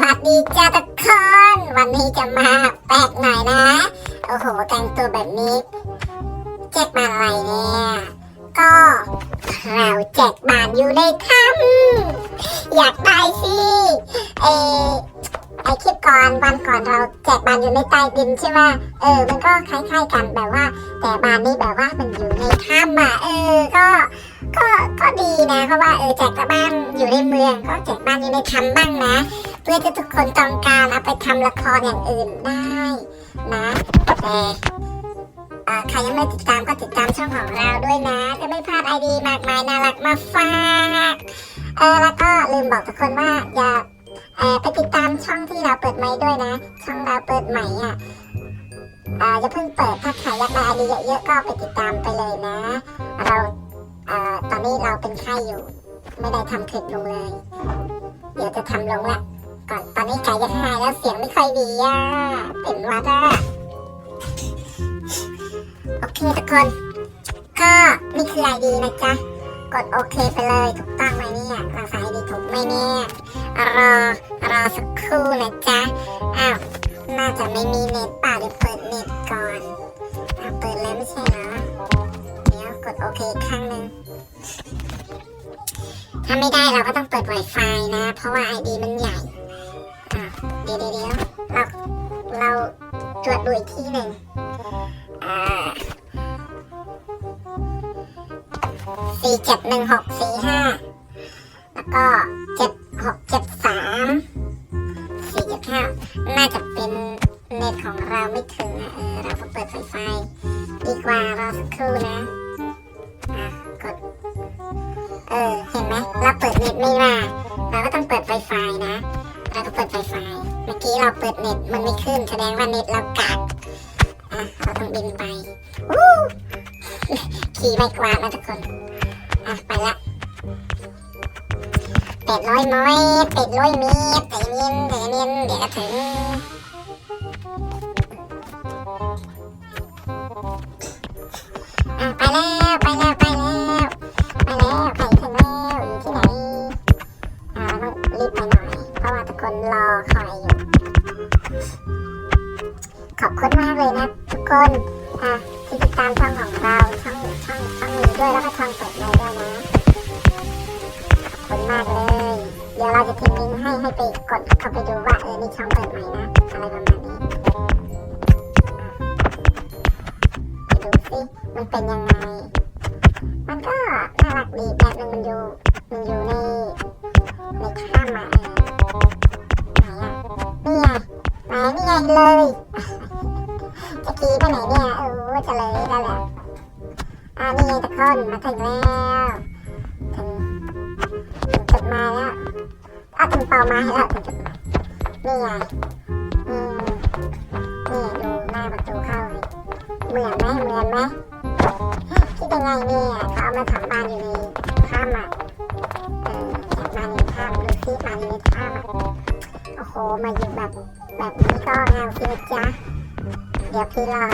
วัสดีจ้าทุกคน วันนี้จะมาแปลกหน่อยนะ โอ้โหแต่งตัวแบบนี้แจกบานอะไรเนี่ย ก็เราแจกบานอยู่ในถ้ำอยากได้สิเออไอคลิปก่อนวันก่อนเราแจกบานอยู่ในใต้ดินใช่ไหมเออ มันก็คล้ายๆกันแบบว่า แต่บานนี้แบบว่ามันอยู่ในถ้ำอะเออก็ ก็ก็ดีนะเพราะว่าเออแจกบ้านอยู่ในเมืองก็แจกบ้านอยู่ในถ้ำบ้างนะ เพื่อที่ทุกคนต้องการเอาไปทำละครอย่างอื่นได้นะแต่เออใครยังไม่ติดตามก็ติดตามช่องของเราด้วยนะ จะไม่พลาดไอดีมากมายน่ารักมาฝากเออแล้วก็ลืมบอกทุกคนว่าอย่าเออไปติดตามช่องที่เราเปิดใหม่ด้วยนะ ช่องเราเปิดใหม่อะเอ่ออย่าเพิ่งเปิดถ้าใครอยากได้ไอดีเยอะๆก็ไปติดตามไปเลยนะ เรา อ่อตอนนี้เราเป็นไข้อยู่ ไม่ได้ทำคลิปลงเลย เดี๋ยวจะทำลงละก่อนตอนนี้ไก่จะหายแล้วเสียงไม่ค่อยดีอะเป็นวัดอะโอเคทุกคน ก็นี่คือไอดีนะจ๊ะ กดโอเคไปเลยถูกต้องไหมเนี่ยเราใส่ไอดีถูกไหมเนี่ยรอรอสักครู่นะจ๊ะอ้าวน่าจะไม่มีเน็ตป่าเดี๋ยวเปิดเน็ตก่อนอ้าวเปิดแล้วไม่ใช่เหรอเดี๋ยวกดโอเคอีกครั้งหนึ่ง ถ้าไม่ได้เราก็ต้องเปิด Wi-Fi นะ เพราะว่า ID มันใหญ่อะเดี๋ยวเดี๋ยวเดี๋ยวเราเราตรวจดูอีกที่หนึ่งอ่าสี่เจ็ดหนึ่งหกสี่ห้าแล้วก็ ไม่มาเราก็ต้องเปิดไฟไฟนะเราก็เปิดไฟไฟเมื่อกี้เราเปิดเน็ตมันไม่ขึ้น แสดงว่าเน็ตเรากากอะเราต้องบินไปวู้ขี่ไปกวาดนะทุกคนอะไปละเป็ดร้อยม้อยเป็ดร้อยเมตรใจเย็นใจเย็นเดี๋ยวก็ถึงอะไปแล้วไปแล้วไปแล้ว รอคอยอยู่ ขอบคุณมากเลยนะทุกคนอะที่ติดตามช่องของเราช่องช่องช่องนี้ด้วยแล้วก็ช่องเปิดในด้วยนะขอบคุณมากเลย เดี๋ยวเราจะทิ้งลิงก์ให้ให้ไปกดเข้าไปดูว่าเออนี่ช่องเปิดใหม่นะอะไรประมาณนี้อะไปดูสิมันเป็นยังไง มันก็น่ารักดีแบบนึงมันอยู่มันอยู่ในในถ้ำอะเอ นี่ไงไหนนี่ไงเลย จะขี่ไปไหนเนี่ยเออจะเลยได้วแหละอ่านี่ไงทุกคนมาถึงแล้วถึงถึงจุดหมายแล้วอะถึงเป้าหมายแล้วถึงจุดหมายนี่ไงอืมนี่ดูหน้าประตูเข้าเลยเหมือนไหมเหมือนไหมคิดยังไงเนี่ยเขาเอามาทำบ้านอยู่ในถ้ำอะเออจากบ้านในถ้ำดูซิบ้านอยู่ในถ้ำอะ โอ้มาอยู่แบบแบบนี้ก็งามสิจ๊ะ เดี๋ยวพี่รอ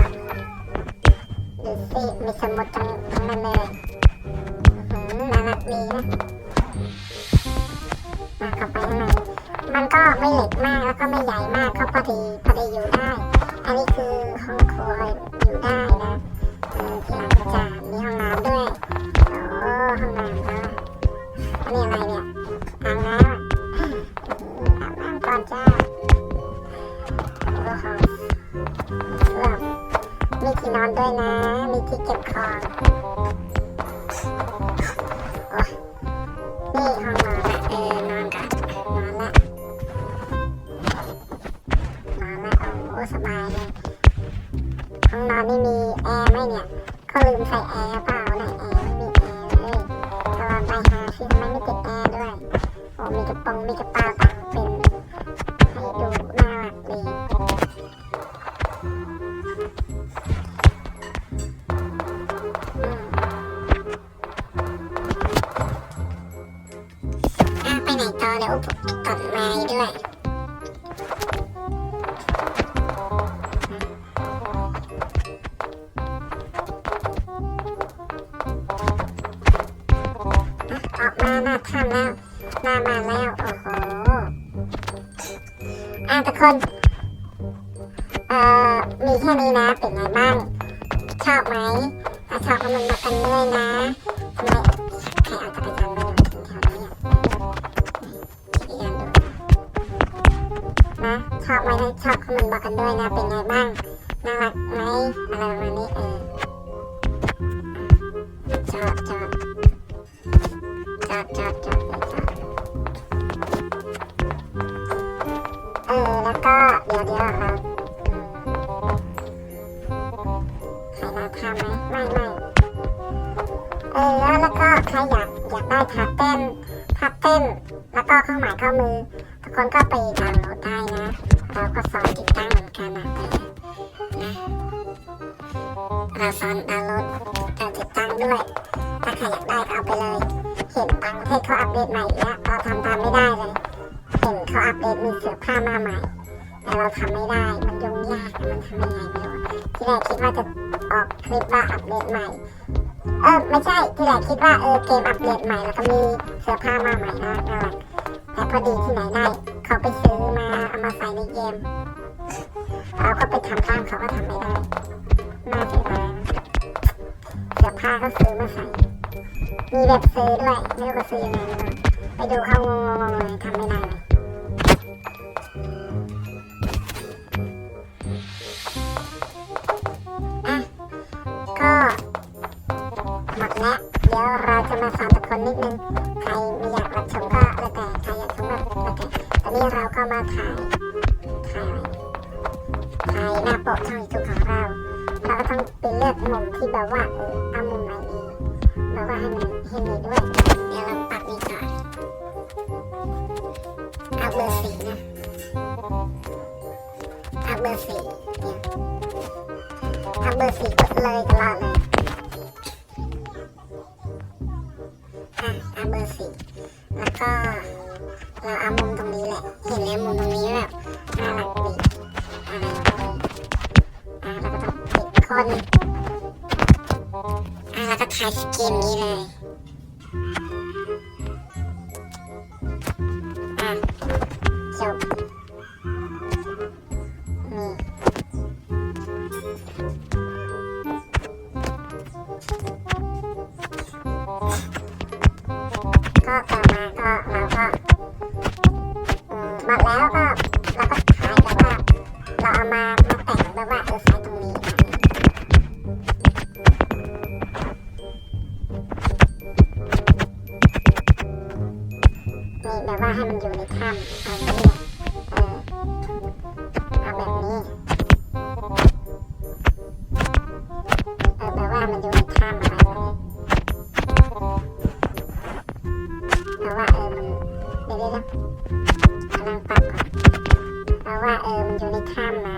ดูสิมีสมุดตรงตรงนั้นเลยหือน่ารักดีนะมาเข้าไปข้างในมันก็ไม่เล็กมากแล้วก็ไม่ใหญ่มากก็พอดีพอดีอยู่ได้ อันนี้คือห้องครัวอยู่ได้นะเออที่ร้านประจามีห้องน้ำด้วยโอ้ห้องน้ำก็อันนี้อะไรเนี่ยอ่างน้ำ มีที่นอนด้วยนะ มีที่เก็บของโอ้ยนี่ห้องนอนละเออนอนกันนอนละนอนละโอ้สบายเลยห้องนอนนี่มีแอร์ไหมเนี่ยก็ลืมใส่แอร์เปล่าในแอร์ไม่มีแอร์เลยตอนไปหาซิทำไมไม่ติดแอร์ด้วยโอ้มีกระโปรงมีกระเป๋า ม้ด้วยออกมาหน้าถ้ำแล้วหน้ามาแล้ว โอ้โหอะทุกคน เอ่อ มีแค่นี้นะ เป็นไงบ้าง ชอบไหมถ้าชอบก็มันมากันด้วยนะทำไม ชอบไหมถ้าชอบก็มันบอกกันด้วยนะ เป็นไงบ้าง น่ารักไหมอะไรประมาณนี้เออชอบชอบชอบชอบชอบชอบเออ แล้วก็เดี๋ยวเดี๋ยวเราอืมใครมาทำไหมไม่ไม่เออแล้วแล้วก็ใครอยากอยากได้ทับเต้นทับเต้น แล้วก็เครื่องหมายข้อมือทุกคนก็ไปดาวน์โหลดได้นะ เราก็สอนติดตั้งเหมือนกันนะเออนะเราสอนดาวน์โหลดการติดตั้งด้วย ถ้าใครอยากได้ก็เอาไปเลย เห็นต่างประเทศเขาอัปเดตใหม่แล้วเราทำตามไม่ได้เลย เห็นเขาอัปเดตมีเสื้อผ้ามาใหม่ แต่เราทำไม่ได้ มันยุ่งยาก มันทำยังไงไม่รู้ที่แรกคิดว่าจะออกคลิปว่าอัปเดตใหม่ เออไม่ใช่ ที่แรกคิดว่าเออเกมอัปเดตใหม่แล้วก็มีเสื้อผ้ามาใหม่นะน่ารักแต่พอดีที่ไหนได้ เขาไปซื้อมาเอามาใส่ในเกมเราก็ไปทำตามเขาก็ทำไม่ได้น่าเสียดายเสื้อผ้าก็ซื้อมาใส่ มีแบบซื้อด้วยไม่รู้ก็ซื้อยังไงไปดูเขางงๆเลยทำไม่ได้เลยอะก็หมดแล้วเดี๋ยวเราจะมาสอนทุกคนนิดนึงใครไม่อยากรับชมก็ นี้เราก็มาถ่ายถ่ายถ่ายหน้าปกช่องยูทูบของเรา เราก็ต้องไปเลือกมุมที่แบบว่าเออเอามุมไหนดีแบบว่าให้มันให้มีด้วย เดี๋ยวเราปักนี่ก่อนเอาเบอร์สีนะเอาเบอร์สีเนี่ยเอาเบอร์สีกดเลยตลอดเลย อะแล้ว แบบว่าให้มันอยู่ในถ้ำเอาอย่างนี้เออเอาแบบนี้ เออแบบว่ามันอยู่ในถ้ำอะไรแบบนี้แต่ว่าเออมันเดี๋ยวเดี๋ยวกำลังปรับก่อนแบบว่าเออมันอยู่ในถ้ำนะ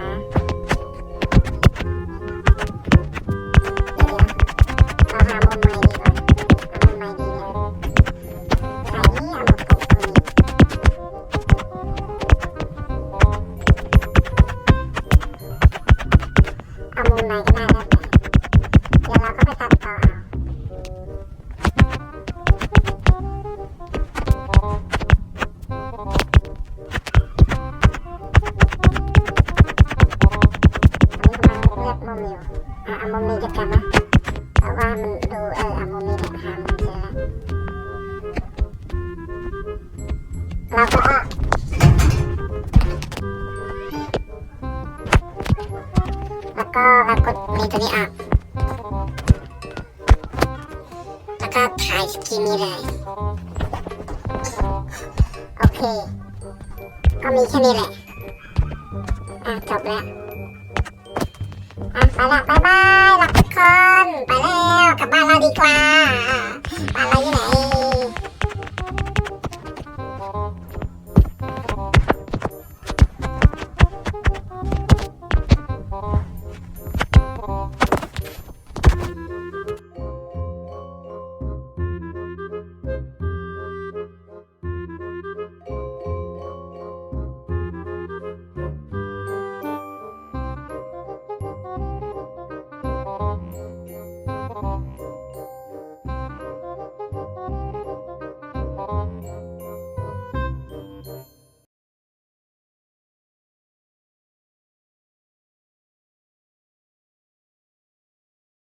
เอามุมไหนก็ได้แล้วแต่เดี๋ยวเราก็ไปตัดต่อเอาอันนี้กำลังเลือกมุมอยู่อะเอามุมนี้จะกันนะเพราะว่ามันดูเออเอามุมนี้เนี่ยหามุม ก็เรากดมีตัวนี้ออกแล้วก็ถ่ายสกินนี้เลย โอเค ก็มีแค่นี้แหละ อะจบแล้วอะไปละบายบายรักทุกคน ไปแล้ว กลับบ้านเราดีกว่าบ้านเราอยู่ไหน